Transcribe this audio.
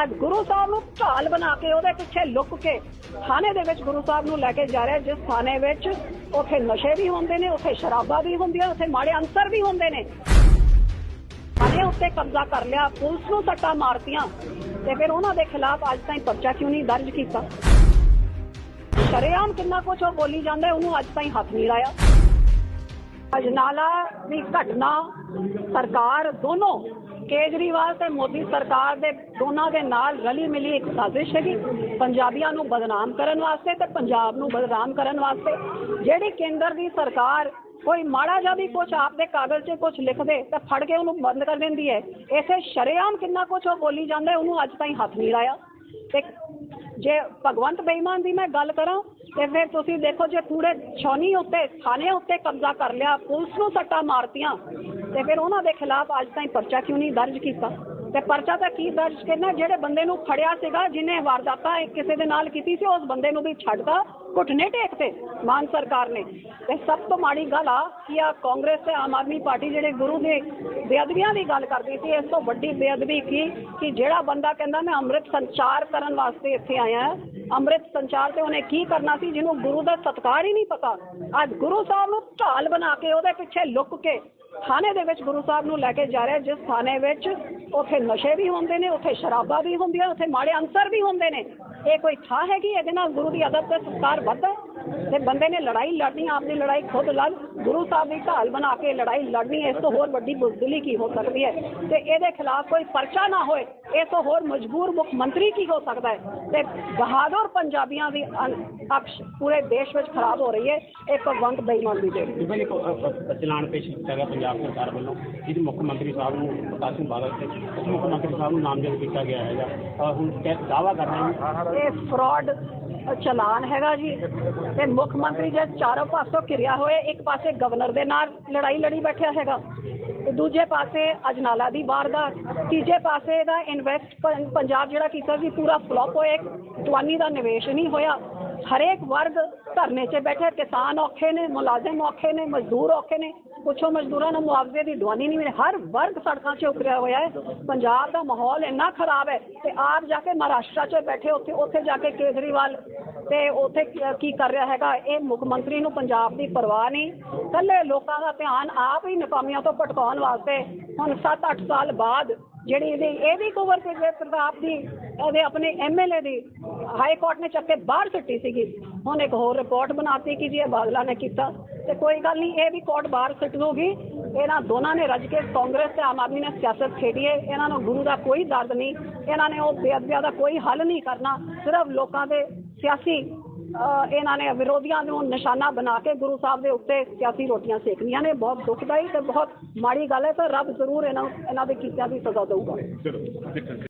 ਅੱਜ ਗੁਰੂ ਸਾਹਿਬ ਨੂੰ ਢਾਲ ਬਣਾ ਕੇ ਉਹਦੇ ਪਿੱਛੇ ਲੁੱਕ ਕੇ ਥਾਣੇ ਦੇ ਵਿੱਚ ਗੁਰੂ ਸਾਹਿਬ ਨੂੰ ਲੈ ਕੇ ਜਾ ਰਿਹਾ ਜਿਸ ਥਾਣੇ ਵਿੱਚ ਉੱਥੇ ਨਸ਼ੇ ਵੀ ਹੁੰਦੇ ਨੇ, ਉੱਥੇ ਸ਼ਰਾਬਾਂ ਵੀ ਹੁੰਦੀਆਂ, ਉੱਥੇ ਮਾੜੇ ਅੰਸਰ ਵੀ ਹੁੰਦੇ ਨੇ। ਥਾਣੇ ਉੱਤੇ ਕਬਜ਼ਾ ਕਰ ਲਿਆ, ਪੁਲਿਸ ਨੂੰ ਸੱਟਾਂ ਮਾਰਤੀਆਂ ਤੇ ਫਿਰ ਉਹਨਾਂ ਦੇ ਖਿਲਾਫ ਅੱਜ ਤਾਈਂ ਪਰਚਾ ਕਿਉਂ ਨਹੀਂ ਦਰਜ ਕੀਤਾ? ਸ਼ਰੇਆਮ ਕਿੰਨਾ ਕੁਛ ਉਹ ਬੋਲੀ ਜਾਂਦਾ ਉਹਨੂੰ ਅੱਜ ਤਾਈਂ ਹੱਥ ਨਹੀਂ ਲਾਇਆ। ਅਜਨਾਲਾ ਦੀ ਘਟਨਾ, ਸਰਕਾਰ ਦੋਨੋਂ ਕੇਜਰੀਵਾਲ ਤੇ ਮੋਦੀ ਸਰਕਾਰ ਦੇ ਦੋਨਾਂ ਦੇ ਨਾਲ ਰਲੀ ਮਿਲੀ ਇੱਕ ਸਾਜ਼ਿਸ਼ ਹੈਗੀ। ਪੰਜਾਬੀਆਂ ਨੂੰ ਬਦਨਾਮ ਕਰਨ ਵਾਸਤੇ ਤੇ ਪੰਜਾਬ ਨੂੰ ਬਦਨਾਮ ਕਰਨ ਵਾਸਤੇ। ਜਿਹੜੀ ਕੇਂਦਰ ਦੀ ਸਰਕਾਰ ਕੋਈ ਮਾੜਾ ਜਿਹਾ ਵੀ ਕੁਝ ਆਪਦੇ ਕਾਗਜ਼ 'ਚ ਕੁਝ ਲਿਖ ਦੇ ਤਾਂ ਫੜ ਕੇ ਉਹਨੂੰ ਬੰਦ ਕਰ ਦਿੰਦੀ ਹੈ। ਇਸੇ ਸ਼ਰੇਆਮ ਕਿੰਨਾ ਕੁਝ ਉਹ ਬੋਲੀ ਜਾਂਦਾ, ਉਹਨੂੰ ਅੱਜ ਤਾਈਂ ਹੱਥ ਨਹੀਂ ਲਾਇਆ। ਤੇ ਜੇ ਭਗਵੰਤ ਬੇਈਮਾਨ ਦੀ ਮੈਂ ਗੱਲ ਕਰਾਂ, ਤੇ ਫਿਰ ਤੁਸੀਂ ਦੇਖੋ ਜੇ ਪੂਰੇ ਛੋਨੀ ਉੱਤੇ, ਥਾਣੇ ਉੱਤੇ ਕਬਜ਼ਾ ਕਰ ਲਿਆ, ਪੁਲਿਸ ਨੂੰ ਸੱਟਾਂ ਮਾਰਤੀਆਂ, ਤੇ ਫਿਰ ਉਹਨਾਂ ਦੇ ਖਿਲਾਫ ਅੱਜ ਤਾਈਂ ਪਰਚਾ ਕਿਉਂ ਨਹੀਂ ਦਰਜ ਕੀਤਾ? ਤੇ ਪਰਚਾ ਤਾਂ ਕੀ ਦਰਜ ਕਰਨਾ? ਜਿਹੜੇ ਬੰਦੇ ਨੂੰ ਫੜਿਆ ਸੀਗਾ ਜਿਹਨੇ ਵਾਰਦਾਤਾਂ ਕਿਸੇ ਦੇ ਨਾਲ ਕੀਤੀ ਸੀ, ਉਸ ਬੰਦੇ ਨੂੰ ਵੀ ਛੱਡਦਾ ਘੁਟਨੇ ਟੇਕ ਤੇ, ਮਾਨ ਸਰਕਾਰ ਨੇ। ਤੇ ਸਭ ਤੋਂ ਮਾੜੀ ਗੱਲ ਆ ਕਿ ਆ ਕਾਂਗਰਸ ਤੇ ਆਮ ਆਦਮੀ ਪਾਰਟੀ ਜਿਹੜੇ ਗੁਰੂ ਦੇ ਬੇਅਦਬੀਆਂ ਦੀ ਗੱਲ ਕਰਦੀ ਸੀ, ਇਸ ਤੋਂ ਵੱਡੀ ਬੇਅਦਬੀ ਕੀ? ਕਿ ਜਿਹੜਾ ਬੰਦਾ ਕਹਿੰਦਾ, ਮੈਂ ਅੰਮ੍ਰਿਤ ਸੰਚਾਰ ਕਰਨ ਵਾਸਤੇ ਇੱਥੇ ਆਇਆ ਅੰਮ੍ਰਿਤ ਸੰਚਾਰ ਤੇ ਉਹਨੇ ਕੀ ਕਰਨਾ ਸੀ, ਜਿਹਨੂੰ ਗੁਰੂ ਦਾ ਸਤਕਾਰ ਹੀ ਨਹੀਂ ਪਤਾ। ਅੱਜ ਗੁਰੂ ਸਾਹਿਬ ਨੂੰ ਢਾਲ ਬਣਾ ਕੇ ਉਹਦੇ ਪਿੱਛੇ ਲੁੱਕ ਕੇ ਥਾਣੇ ਦੇ ਵਿੱਚ ਗੁਰੂ ਸਾਹਿਬ ਨੂੰ ਲੈ ਕੇ ਜਾ ਰਿਹਾ, ਜਿਸ ਥਾਣੇ ਵਿੱਚ ਉੱਥੇ ਨਸ਼ੇ ਵੀ ਹੁੰਦੇ ਨੇ, ਉੱਥੇ ਸ਼ਰਾਬਾਂ ਵੀ ਹੁੰਦੀਆਂ, ਉੱਥੇ ਮਾੜੇ ਅੰਸਰ ਵੀ ਹੁੰਦੇ ਨੇ। ਇਹ ਕੋਈ ਥਾਂ ਹੈਗੀ ਇਹਦੇ ਨਾਲ ਗੁਰੂ ਦੀ ਅਦਬ ਤੇ ਸਤਕਾਰ ਵੱਧਦਾ ਤੇ ਬੰਦੇ ਨੇ ਲੜਾਈ ਲੜਨੀ ਆਪਣੀ ਲੜਾਈ ਖੁਦ ਲੜ। ਗੁਰੂ ਸਾਹਿਬ ਦੀ ਢਾਲ ਬਣਾ ਕੇ ਲੜਾਈ ਲੜਨੀ ਇਸ ਤੋਂ ਹੋਰ ਵੱਡੀ ਬੁਜ਼ਦਿਲੀ ਕੀ ਹੋ ਸਕਦੀ ਹੈ? ਤੇ ਇਹਦੇ ਖਿਲਾਫ ਕੋਈ ਪਰਚਾ ਨਾ ਹੋਏ ਇਹ ਤੋਂ ਹੋਰ ਮਜਬੂਰ ਮੁੱਖ ਮੰਤਰੀ ਕੀ ਹੋ ਸਕਦਾ ਹੈ? ਤੇ ਬਹਾਦਰ ਪੰਜਾਬੀਆਂ ਦੀ ਅਕਸ਼ ਪੂਰੇ ਦੇਸ਼ ਵਿੱਚ ਖਰਾਬ ਹੋ ਰਹੀ ਹੈ ਇਹ ਭਗਵੰਤ ਬੇਈਮਾਨ ਦੀ ਦੇਣ ਜਿਵੇਂ ਇੱਕ ਚਲਾਨ ਪੇਸ਼ ਕੀਤਾ ਗਿਆ ਪੰਜਾਬ ਸਰਕਾਰ ਵੱਲੋਂ ਜਿਹਦੇ ਮੁੱਖ ਮੰਤਰੀ ਸਾਹਿਬ ਨੂੰ ਪ੍ਰਕਾਸ਼ ਸਿੰਘ ਬਾਦਲ ਤੇ ਮੁੱਖ ਮੰਤਰੀ ਸਾਹਿਬ ਨੂੰ ਨਾਮਜ਼ਦ ਕੀਤਾ ਗਿਆ ਹੈਗਾ। ਹੁਣ ਕਹਿ ਦਾਵਾ ਕਰ ਰਹੇ ਹਨ ਇਹ ਫਰਾਡ ਚਲਾਨ ਹੈਗਾ ਜੀ। ਤੇ ਮੁੱਖ ਮੰਤਰੀ ਜੇ ਚਾਰੋਂ ਪਾਸੋਂ ਘਿਰਿਆ ਹੋਏ, ਇੱਕ ਪਾਸੇ ਗਵਰਨਰ ਦੇ ਨਾਲ ਲੜਾਈ ਲੜੀ ਬੈਠਿਆ ਹੈਗਾ, ਤੇ ਦੂਜੇ ਪਾਸੇ ਅਜਨਾਲਾ ਦੀ ਵਾਰਦਾਤ। ਤੀਜੇ ਪਾਸੇ ਦਾ ਇਨਵੈਸਟ ਪੰਜਾਬ ਜਿਹੜਾ ਕੀਤਾ ਸੀ, ਪੂਰਾ ਫਲॉप ਹੋਇਆ ਜਵਾਨੀ ਦਾ ਨਿਵੇਸ਼ ਨਹੀਂ ਹੋਇਆ। ਹਰੇਕ ਵਰਗ ਧਰਨੇ 'ਚ ਬੈਠੇ, ਕਿਸਾਨ ਔਖੇ ਨੇ, ਮੁਲਾਜ਼ਮ ਔਖੇ ਨੇ, ਮਜ਼ਦੂਰ ਔਖੇ ਨੇ, ਪੁੱਛੋ ਮਜ਼ਦੂਰਾਂ ਨੂੰ ਮੁਆਵਜ਼ੇ ਦੀ ਦਵਾਨੀ ਨਹੀਂ ਮਿਲੇ। ਹਰ ਵਰਗ ਸੜਕਾਂ 'ਚ ਉਤਰਿਆ ਹੋਇਆ ਹੈ। ਪੰਜਾਬ ਦਾ ਮਾਹੌਲ ਇੰਨਾ ਖਰਾਬ ਹੈ ਤੇ ਆਪ ਜਾ ਕੇ ਮਹਾਰਾਸ਼ਟਰ 'ਚ ਬੈਠੇ, ਉੱਥੇ ਉੱਥੇ ਜਾ ਕੇ ਕੇਜਰੀਵਾਲ ਤੇ ਉੱਥੇ ਕੀ- ਕੀ ਕਰ ਰਿਹਾ ਹੈਗਾ, ਇਹ ਮੁੱਖ ਮੰਤਰੀ ਨੂੰ ਪੰਜਾਬ ਦੀ ਪਰਵਾਹ ਨਹੀਂ। ਕੱਲੇ ਲੋਕਾਂ ਦਾ ਧਿਆਨ ਆਪ ਹੀ ਨਕਾਮੀਆਂ ਤੋਂ ਭਟਕਾਉਣ ਵਾਸਤੇ ਹੁਣ 7-8 ਸਾਲ ਬਾਅਦ ਜਿਹੜੀ ਇਹਦੀ, ਇਹ ਵੀ ਕਵਰ ਤੇ ਪ੍ਰਤਾਪ ਦੀ ਉਹਦੇ ਆਪਣੇ ਐਮਐਲਏ ਦੀ ਹਾਈ ਕੋਰਟ ਨੇ ਚੱਕ ਕੇ ਬਾਹਰ ਸੁੱਟੀ ਸੀਗੀ। ਹੁਣ ਇੱਕ ਹੋਰ ਰਿਪੋਰਟ ਬਣਾਤੀ ਕਿ ਜੀ ਇਹ ਬਾਦਲਾ ਨੇ ਕੀਤਾ। ਤੇ ਕੋਈ ਗੱਲ ਨਹੀਂ, ਇਹ ਵੀ ਕੋਰਟ ਬਾਹਰ ਸੁੱਟ ਦੂਗੀ ਇਹਨਾਂ ਦੋਨਾਂ ਨੇ ਰੱਜ ਕੇ ਕਾਂਗਰਸ ਤੇ ਆਮ ਆਦਮੀ ਨੇ ਸਿਆਸਤ ਖੇਡੀ ਹੈ। ਇਹਨਾਂ ਨੂੰ ਗੁਰੂ ਦਾ ਕੋਈ ਦਰਦ ਨਹੀਂ। ਇਹਨਾਂ ਨੇ ਉਹ ਬੇਅਦਬੀਆਂ ਦਾ ਕੋਈ ਹੱਲ ਨਹੀਂ ਕਰਨਾ। ਸਿਰਫ ਲੋਕਾਂ ਦੇ ਸਿਆਸੀ ਇਹਨਾਂ ਨੇ ਵਿਰੋਧੀਆਂ ਨੂੰ ਨਿਸ਼ਾਨਾ ਬਣਾ ਕੇ ਗੁਰੂ ਸਾਹਿਬ ਦੇ ਉੱਤੇ ਸਿਆਸੀ ਰੋਟੀਆਂ ਸੇਕਣੀਆਂ ਨੇ, ਬਹੁਤ ਦੁਖਦਾਈ ਤੇ ਬਹੁਤ ਮਾੜੀ ਗੱਲ ਹੈ, ਤੇ ਰੱਬ ਜ਼ਰੂਰ ਇਹਨਾਂ ਇਹਨਾਂ ਦੇ ਕੀਤਿਆਂ ਦੀ ਸਜ਼ਾ ਦਊਗਾ।